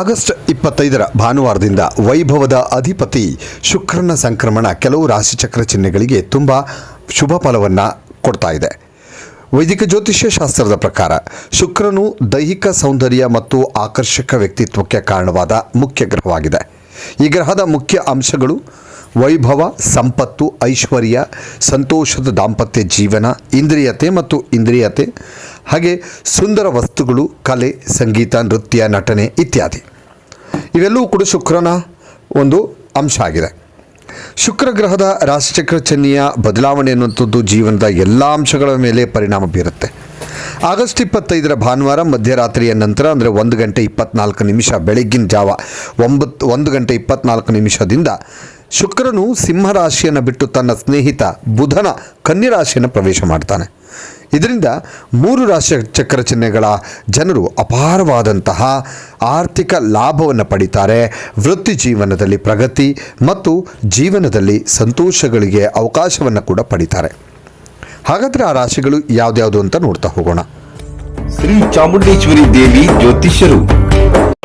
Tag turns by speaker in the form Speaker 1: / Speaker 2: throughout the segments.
Speaker 1: August ಇಪ್ಪತ್ತೈದರ ಭಾನುವಾರದಿಂದ ವೈಭವದ ಅಧಿಪತಿ ಶುಕ್ರನ ಸಂಕ್ರಮಣ ಕೆಲವು ರಾಶಿಚಕ್ರ ಚಿಹ್ನೆಗಳಿಗೆ ತುಂಬ ಶುಭ ಫಲವನ್ನು ಕೊಡ್ತಾ ಇದೆ. ವೈದಿಕ ಜ್ಯೋತಿಷ್ಯ ಶಾಸ್ತ್ರದ ಪ್ರಕಾರ ಶುಕ್ರನು ದೈಹಿಕ ಸೌಂದರ್ಯ ಮತ್ತು ಆಕರ್ಷಕ ವ್ಯಕ್ತಿತ್ವಕ್ಕೆ ಕಾರಣವಾದ ಮುಖ್ಯ ಗ್ರಹವಾಗಿದೆ. ಈ ಗ್ರಹದ ಮುಖ್ಯ ಅಂಶಗಳು ವೈಭವ, ಸಂಪತ್ತು, ಐಶ್ವರ್ಯ, ಸಂತೋಷದ ದಾಂಪತ್ಯ ಜೀವನ, ಇಂದ್ರಿಯತೆ ಮತ್ತು ಇಂದ್ರಿಯತೆ ಹಾಗೆ ಸುಂದರ ವಸ್ತುಗಳು, ಕಲೆ, ಸಂಗೀತ, ನೃತ್ಯ, ನಟನೆ ಇತ್ಯಾದಿ. ಇವೆಲ್ಲವೂ ಕೂಡ ಶುಕ್ರನ ಒಂದು ಅಂಶ ಆಗಿದೆ. ಶುಕ್ರ ಗ್ರಹದ ರಾಶಿಚಕ್ರ ಚನ್ನಿಯ ಬದಲಾವಣೆ ಅನ್ನುವಂಥದ್ದು ಜೀವನದ ಎಲ್ಲ ಅಂಶಗಳ ಮೇಲೆ ಪರಿಣಾಮ ಬೀರುತ್ತೆ. ಆಗಸ್ಟ್ ಇಪ್ಪತ್ತೈದರ ಭಾನುವಾರ ಮಧ್ಯರಾತ್ರಿಯ ನಂತರ, ಅಂದರೆ ಒಂದು ಗಂಟೆ ಇಪ್ಪತ್ನಾಲ್ಕು ನಿಮಿಷ ಬೆಳಗ್ಗಿನ ಜಾವ ಒಂಬತ್ತು, ಒಂದು ಗಂಟೆ ಇಪ್ಪತ್ನಾಲ್ಕು ನಿಮಿಷದಿಂದ ಶುಕ್ರನು ಸಿಂಹರಾಶಿಯನ್ನು ಬಿಟ್ಟು ತನ್ನ ಸ್ನೇಹಿತ ಬುಧನ ಕನ್ಯರಾಶಿಯನ್ನು ಪ್ರವೇಶ ಮಾಡ್ತಾನೆ. ಇದರಿಂದ ಮೂರು ರಾಶಿ ಚಕ್ರ ಚಿಹ್ನೆಗಳ ಜನರು ಅಪಾರವಾದಂತಹ ಆರ್ಥಿಕ ಲಾಭವನ್ನು ಪಡಿತಾರೆ. ವೃತ್ತಿ ಜೀವನದಲ್ಲಿ ಪ್ರಗತಿ ಮತ್ತು ಜೀವನದಲ್ಲಿ ಸಂತೋಷಗಳಿಗೆ ಅವಕಾಶವನ್ನು ಕೂಡ ಪಡಿತಾರೆ. ಹಾಗಾದರೆ ಆ ರಾಶಿಗಳು ಯಾವ್ದ್ಯಾವುದು ಅಂತ ನೋಡ್ತಾ ಹೋಗೋಣ.
Speaker 2: ಶ್ರೀ ಚಾಮುಂಡೇಶ್ವರಿ ದೇವಿ ಜ್ಯೋತಿಷ್ಯರು.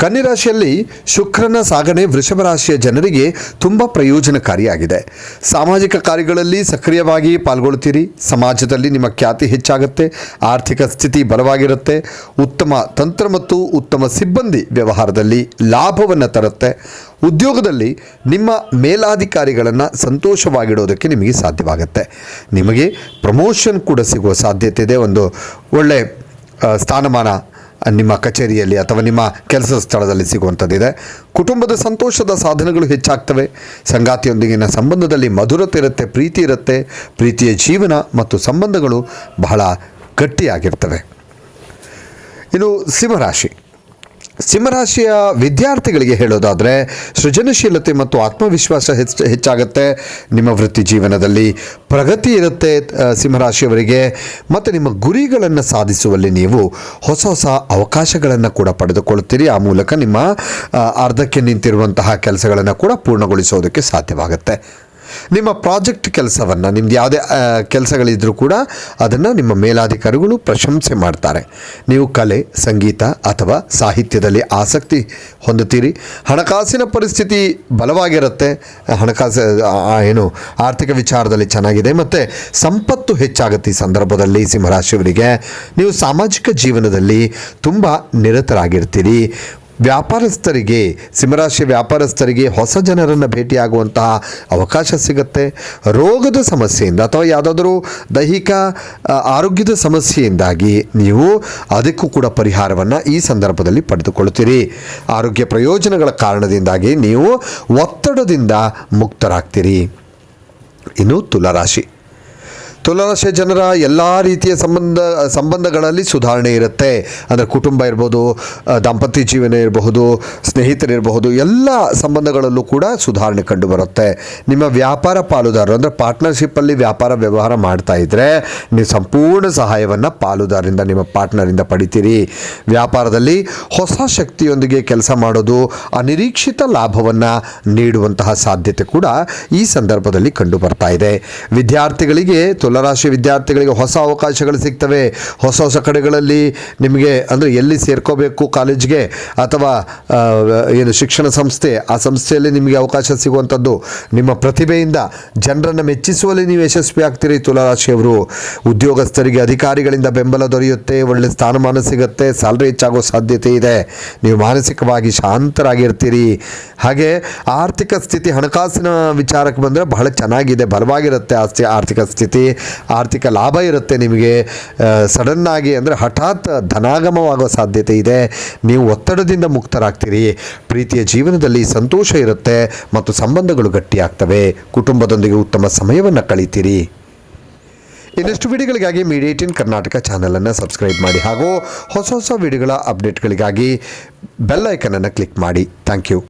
Speaker 1: ಕನ್ಯಾ ರಾಶಿಯಲ್ಲಿ ಶುಕ್ರನ ಸಾಗಣೆ ವೃಷಭ ರಾಶಿಯ ಜನರಿಗೆ ತುಂಬ ಪ್ರಯೋಜನಕಾರಿಯಾಗಿದೆ. ಸಾಮಾಜಿಕ ಕಾರ್ಯಗಳಲ್ಲಿ ಸಕ್ರಿಯವಾಗಿ ಪಾಲ್ಗೊಳ್ತೀರಿ ಸಮಾಜದಲ್ಲಿ ನಿಮ್ಮ ಖ್ಯಾತಿ ಹೆಚ್ಚಾಗುತ್ತೆ. ಆರ್ಥಿಕ ಸ್ಥಿತಿ ಬಲವಾಗಿರುತ್ತೆ. ಉತ್ತಮ ತಂತ್ರ ಮತ್ತು ಉತ್ತಮ ಸಿಬ್ಬಂದಿ ವ್ಯವಹಾರದಲ್ಲಿ ಲಾಭವನ್ನು ತರುತ್ತೆ. ಉದ್ಯೋಗದಲ್ಲಿ ನಿಮ್ಮ ಮೇಲಾಧಿಕಾರಿಗಳನ್ನು ಸಂತೋಷವಾಗಿಡೋದಕ್ಕೆ ನಿಮಗೆ ಸಾಧ್ಯವಾಗುತ್ತೆ. ನಿಮಗೆ ಪ್ರಮೋಷನ್ ಕೂಡ ಸಿಗುವ ಸಾಧ್ಯತೆ ಇದೆ. ಒಂದು ಒಳ್ಳೆ ಸ್ಥಾನಮಾನ ನಿಮ್ಮ ಕಚೇರಿಯಲ್ಲಿ ಅಥವಾ ನಿಮ್ಮ ಕೆಲಸ ಸ್ಥಳದಲ್ಲಿ ಸಿಗುವಂಥದ್ದಿದೆ ಕುಟುಂಬದ ಸಂತೋಷದ ಸಾಧನೆಗಳು ಹೆಚ್ಚಾಗ್ತವೆ. ಸಂಗಾತಿಯೊಂದಿಗಿನ ಸಂಬಂಧದಲ್ಲಿ ಮಧುರತೆ ಇರುತ್ತೆ, ಪ್ರೀತಿ ಇರುತ್ತೆ. ಪ್ರೀತಿಯ ಜೀವನ ಮತ್ತು ಸಂಬಂಧಗಳು ಬಹಳ ಗಟ್ಟಿಯಾಗಿರ್ತವೆ. ಇನ್ನು ಸಿಂಹರಾಶಿ. ಸಿಂಹರಾಶಿಯ ವಿದ್ಯಾರ್ಥಿಗಳಿಗೆ ಹೇಳೋದಾದರೆ ಸೃಜನಶೀಲತೆ ಮತ್ತು ಆತ್ಮವಿಶ್ವಾಸ ಹೆಚ್ಚು, ಹೆಚ್ಚಾಗುತ್ತೆ. ನಿಮ್ಮ ವೃತ್ತಿ ಜೀವನದಲ್ಲಿ ಪ್ರಗತಿ ಇರುತ್ತೆ ಸಿಂಹರಾಶಿಯವರಿಗೆ. ಮತ್ತು ನಿಮ್ಮ ಗುರಿಗಳನ್ನು ಸಾಧಿಸುವಲ್ಲಿ ನೀವು ಹೊಸ ಹೊಸ ಅವಕಾಶಗಳನ್ನು ಕೂಡ ಪಡೆದುಕೊಳ್ಳುತ್ತೀರಿ ಆ ಮೂಲಕ ನಿಮ್ಮ ಅರ್ಧಕ್ಕೆ ನಿಂತಿರುವಂತಹ ಕೆಲಸಗಳನ್ನು ಕೂಡ ಪೂರ್ಣಗೊಳಿಸೋದಕ್ಕೆ ಸಾಧ್ಯವಾಗುತ್ತೆ. ನಿಮ್ಮ ಪ್ರಾಜೆಕ್ಟ್ ಕೆಲಸವನ್ನು, ನಿಮ್ದು ಯಾವುದೇ ಕೆಲಸಗಳಿದ್ದರೂ ಕೂಡ ಅದನ್ನು ನಿಮ್ಮ ಮೇಲಾಧಿಕಾರಿಗಳು ಪ್ರಶಂಸೆ ಮಾಡ್ತಾರೆ. ನೀವು ಕಲೆ, ಸಂಗೀತ ಅಥವಾ ಸಾಹಿತ್ಯದಲ್ಲಿ ಆಸಕ್ತಿ ಹೊಂದುತ್ತೀರಿ. ಹಣಕಾಸಿನ ಪರಿಸ್ಥಿತಿ ಬಲವಾಗಿರುತ್ತೆ. ಹಣಕಾಸು ಏನು, ಆರ್ಥಿಕ ವಿಚಾರದಲ್ಲಿ ಚೆನ್ನಾಗಿದೆ. ಮತ್ತು ಸಂಪತ್ತು ಹೆಚ್ಚಾಗುತ್ತೆ ಈ ಸಂದರ್ಭದಲ್ಲಿ ಸಿಂಹರಾಶಿಯವರಿಗೆ. ನೀವು ಸಾಮಾಜಿಕ ಜೀವನದಲ್ಲಿ ತುಂಬ ನಿರತರಾಗಿರ್ತೀರಿ. ವ್ಯಾಪಾರಸ್ಥರಿಗೆ, ಸಿಂಹರಾಶಿ ವ್ಯಾಪಾರಸ್ಥರಿಗೆ ಹೊಸ ಜನರನ್ನು ಭೇಟಿಯಾಗುವಂತಹ ಅವಕಾಶ ಸಿಗುತ್ತೆ. ರೋಗದ ಸಮಸ್ಯೆಯಿಂದ ಅಥವಾ ಯಾವುದಾದರೂ ದೈಹಿಕ ಆರೋಗ್ಯದ ಸಮಸ್ಯೆಯಿಂದಾಗಿ ನೀವು ಅದಕ್ಕೂ ಕೂಡ ಪರಿಹಾರವನ್ನು ಈ ಸಂದರ್ಭದಲ್ಲಿ ಪಡೆದುಕೊಳ್ಳುತ್ತೀರಿ. ಆರೋಗ್ಯ ಪ್ರಯೋಜನಗಳ ಕಾರಣದಿಂದಾಗಿ ನೀವು ಒತ್ತಡದಿಂದ ಮುಕ್ತರಾಗ್ತೀರಿ. ಇನ್ನು ತುಲಾರಾಶಿ. ತುಲಾರಾಶಿಯ ಜನರ ಎಲ್ಲ ರೀತಿಯ ಸಂಬಂಧ, ಸಂಬಂಧಗಳಲ್ಲಿ ಸುಧಾರಣೆ ಇರುತ್ತೆ. ಅಂದರೆ ಕುಟುಂಬ ಇರ್ಬೋದು ದಾಂಪತ್ಯ ಜೀವನ ಇರಬಹುದು, ಸ್ನೇಹಿತರಿರಬಹುದು, ಎಲ್ಲ ಸಂಬಂಧಗಳಲ್ಲೂ ಕೂಡ ಸುಧಾರಣೆ ಕಂಡು ಬರುತ್ತೆ ನಿಮ್ಮ ವ್ಯಾಪಾರ ಪಾಲುದಾರರು, ಅಂದರೆ ಪಾರ್ಟ್ನರ್ಶಿಪ್ಪಲ್ಲಿ ವ್ಯಾಪಾರ ವ್ಯವಹಾರ ಮಾಡ್ತಾ ಇದ್ದರೆ ನೀವು ಸಂಪೂರ್ಣ ಸಹಾಯವನ್ನು ಪಾಲುದಾರರಿಂದ, ನಿಮ್ಮ ಪಾರ್ಟ್ನರಿಂದ ಪಡಿತೀರಿ. ವ್ಯಾಪಾರದಲ್ಲಿ ಹೊಸ ಶಕ್ತಿಯೊಂದಿಗೆ ಕೆಲಸ ಮಾಡೋದು ಅನಿರೀಕ್ಷಿತ ಲಾಭವನ್ನು ನೀಡುವಂತಹ ಸಾಧ್ಯತೆ ಕೂಡ ಈ ಸಂದರ್ಭದಲ್ಲಿ ಕಂಡು ಬರ್ತಾ ಇದೆ. ವಿದ್ಯಾರ್ಥಿಗಳಿಗೆ ತುಲಾರಾಶಿ ವಿದ್ಯಾರ್ಥಿಗಳಿಗೆ ಹೊಸ ಅವಕಾಶಗಳು ಸಿಗ್ತವೆ. ಹೊಸ ಹೊಸ ಕಡೆಗಳಲ್ಲಿ ನಿಮಗೆ ಅಂದರೆ ಎಲ್ಲಿ ಸೇರ್ಕೋಬೇಕು ಕಾಲೇಜ್ಗೆ ಅಥವಾ ಏನು ಶಿಕ್ಷಣ ಸಂಸ್ಥೆ, ಆ ಸಂಸ್ಥೆಯಲ್ಲಿ ನಿಮಗೆ ಅವಕಾಶ ಸಿಗುವಂಥದ್ದು. ನಿಮ್ಮ ಪ್ರತಿಭೆಯಿಂದ ಜನರನ್ನು ಮೆಚ್ಚಿಸುವಲ್ಲಿ ನೀವು ಯಶಸ್ವಿ ಆಗ್ತೀರಿ ತುಲಾರಾಶಿಯವರು. ಉದ್ಯೋಗಸ್ಥರಿಗೆ ಅಧಿಕಾರಿಗಳಿಂದ ಬೆಂಬಲ ದೊರೆಯುತ್ತೆ, ಒಳ್ಳೆ ಸ್ಥಾನಮಾನ ಸಿಗುತ್ತೆ, ಸ್ಯಾಲ್ರಿ ಹೆಚ್ಚಾಗೋ ಸಾಧ್ಯತೆ ಇದೆ. ನೀವು ಮಾನಸಿಕವಾಗಿ ಶಾಂತರಾಗಿರ್ತೀರಿ. ಹಾಗೆ ಆರ್ಥಿಕ ಸ್ಥಿತಿ ಹಣಕಾಸಿನ ವಿಚಾರಕ್ಕೆ ಬಂದರೆ ಬಹಳ ಚೆನ್ನಾಗಿದೆ, ಬಲವಾಗಿರುತ್ತೆ ಆಸ್ತಿ, ಆರ್ಥಿಕ ಸ್ಥಿತಿ. ಆರ್ಥಿಕ ಲಾಭ ಇರುತ್ತೆ ನಿಮಗೆ. ಸಡನ್ನಾಗಿ ಅಂದರೆ ಹಠಾತ್ ಧನಾಗಮವಾಗೋ ಸಾಧ್ಯತೆ ಇದೆ. ನೀವು ಒತ್ತಡದಿಂದ ಮುಕ್ತರಾಗ್ತೀರಿ. ಪ್ರೀತಿಯ ಜೀವನದಲ್ಲಿ ಸಂತೋಷ ಇರುತ್ತೆ ಮತ್ತು ಸಂಬಂಧಗಳು ಗಟ್ಟಿಯಾಗ್ತವೆ. ಕುಟುಂಬದೊಂದಿಗೆ ಉತ್ತಮ ಸಮಯವನ್ನು ಕಳೀತೀರಿ. ಇನ್ನಷ್ಟು ವಿಡಿಯೋಗಳಿಗಾಗಿ ಮೀಡಿಯೇಟ್ ಇನ್ ಕರ್ನಾಟಕ ಚಾನಲನ್ನು ಸಬ್ಸ್ಕ್ರೈಬ್ ಮಾಡಿ ಹಾಗೂ ಹೊಸ ಹೊಸ ವಿಡಿಯೋಗಳ ಅಪ್ಡೇಟ್ಗಳಿಗಾಗಿ ಬೆಲ್ ಐಕನನ್ನು ಕ್ಲಿಕ್ ಮಾಡಿ. Thank you